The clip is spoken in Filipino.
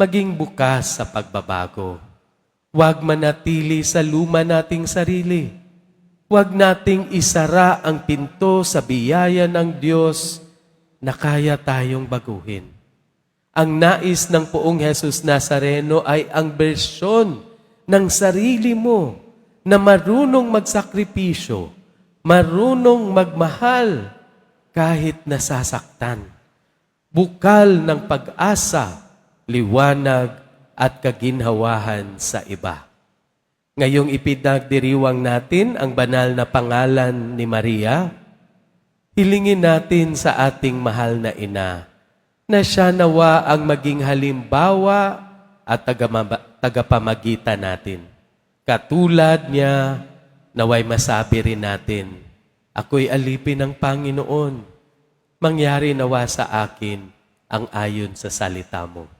maging bukas sa pagbabago. Huwag manatili sa luma nating sarili. Huwag nating isara ang pinto sa biyaya ng Diyos na kaya tayong baguhin. Ang nais ng poong Jesus Nazareno ay ang bersyon ng sarili mo na marunong magsakripisyo, marunong magmahal kahit nasasaktan. Bukal ng pag-asa, liwanag at kaginhawahan sa iba. Ngayong ipinagdiriwang natin ang banal na pangalan ni Maria, hilingin natin sa ating mahal na ina na siya nawa ang maging halimbawa at tagapamagitan natin. Katulad niya, naway masabi rin natin, ako'y alipin ng Panginoon. Mangyari nawa sa akin ang ayon sa salita mo.